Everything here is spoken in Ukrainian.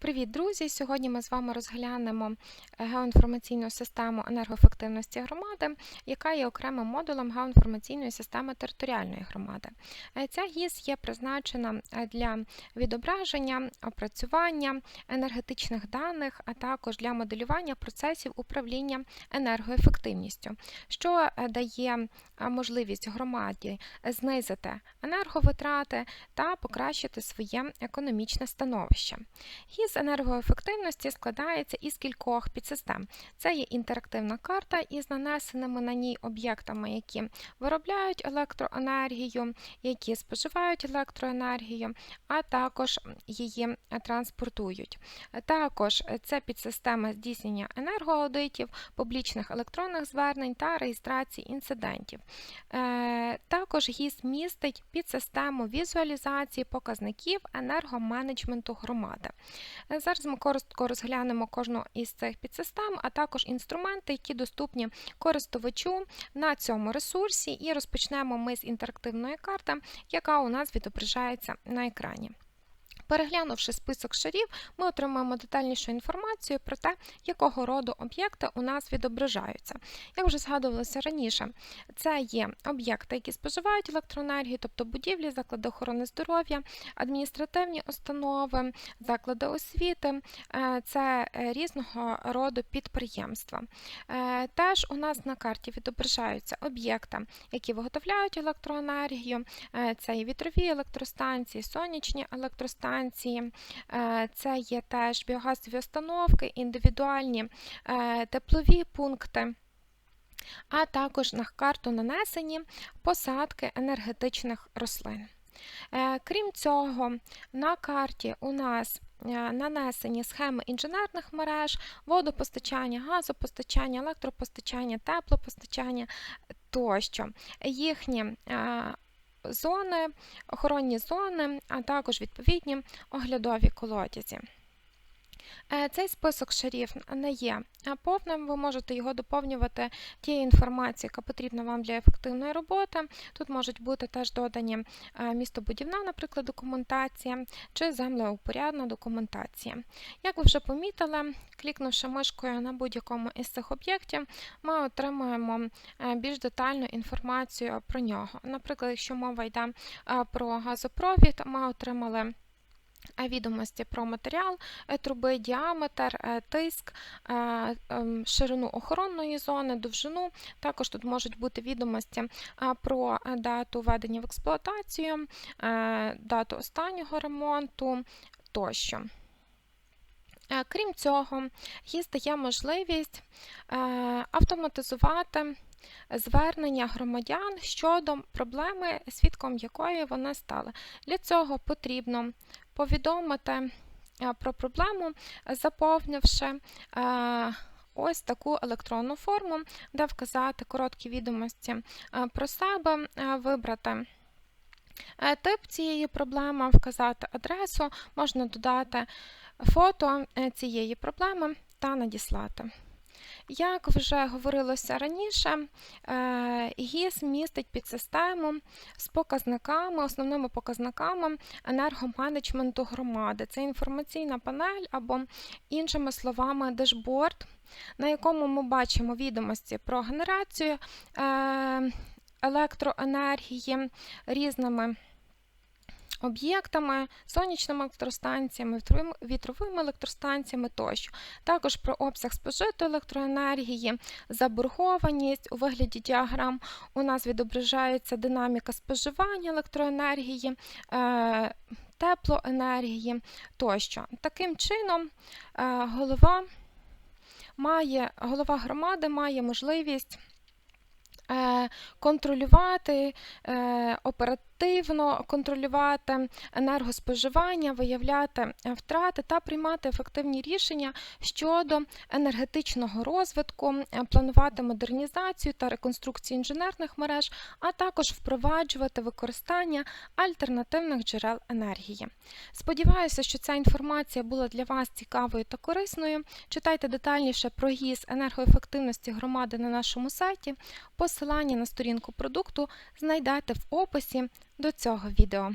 Привіт, друзі! Сьогодні ми з вами розглянемо е, геоінформаційну систему енергоефективності громади, яка є окремим модулем геоінформаційної системи територіальної громади. Е, Ця ГІС є призначена е, для відображення, опрацювання енергетичних даних, а також для моделювання процесів управління енергоефективністю, що дає можливість громаді знизити енерговитрати та покращити своє економічне становище. ГІС енергоефективності складається із кількох підсистем. Це є інтерактивна карта із нанесеними на ній об'єктами, які виробляють електроенергію, які споживають електроенергію, а також її транспортують. Також це підсистема здійснення енергоаудитів, публічних електронних звернень та реєстрації інцидентів. Е, Також ГІС містить підсистему візуалізації показників енергоменеджменту громади. Е, Зараз ми коротко розглянемо кожну із цих підсистем, а також інструменти, які доступні користувачу на цьому ресурсі. І розпочнемо ми з інтерактивної карти, яка у нас відображається на екрані. Переглянувши список шарів, ми отримаємо детальнішу інформацію про те, якого роду об'єкти у нас відображаються. Як вже згадувалося раніше, це є об'єкти, які споживають електроенергію, тобто будівлі, заклади охорони здоров'я, адміністративні установи, заклади освіти, е, це е, різного роду підприємства. Е, Теж у нас на карті відображаються об'єкти, які виготовляють електроенергію, це і вітрові електростанції, сонячні електростанції, е, це є теж біогазові установки, індивідуальні е, теплові пункти. А також на карту нанесені посадки енергетичних рослин. Е, Крім цього, на карті у нас нанесені схеми інженерних мереж, водопостачання, газопостачання, електропостачання, теплопостачання тощо. Їхні зони, охоронні зони, а також відповідні оглядові колодязі. Е, Цей список шарів не є е, повним, ви можете його доповнювати тією інформацією, яка потрібна вам для ефективної роботи. Тут можуть бути теж додані е, містобудівна, наприклад, документація чи землеупорядна документація. Як ви вже помітили, клікнувши мишкою на будь-якому із цих об'єктів, ми отримуємо більш детальну інформацію про нього. Наприклад, якщо мова йде про газопровід, ми отримали відомості про матеріал е, труби, діаметр, е, тиск, е, ем, ширину охоронної зони, довжину. Також тут можуть бути відомості про дату введення в експлуатацію, дату останнього ремонту тощо. Крім цього, ГІС дає можливість автоматизувати звернення громадян щодо проблеми, свідком якої вони стали. Для цього потрібно повідомити про проблему, заповнивши ось таку електронну форму, де вказати короткі відомості про себе, вибрати. Тип цієї проблеми, вказати адресу, можна додати фото е, цієї проблеми та надіслати. Як вже говорилося раніше, е, ГІС містить підсистему з показниками, основними показниками енергоменеджменту громади. Це інформаційна панель або, іншими словами, дешборд, на якому ми бачимо відомості про генерацію е, електроенергії різними об'єктами, сонячними електростанціями, вітровими електростанціями тощо. Також про обсяг спожитої електроенергії, заборгованість у вигляді діаграм у нас відображається динаміка споживання електроенергії. Е, теплоенергії тощо. Таким чином, е, голова має, голова громади має можливість е, контролювати оперативно ефективно контролювати енергоспоживання, виявляти втрати та приймати ефективні рішення щодо енергетичного розвитку, планувати модернізацію та реконструкцію інженерних мереж, а також впроваджувати використання альтернативних джерел енергії. Сподіваюся, що ця інформація була для вас цікавою та корисною. Читайте детальніше про ГІС енергоефективності громади на нашому сайті. Посилання на сторінку продукту знайдете в описі до цього відео.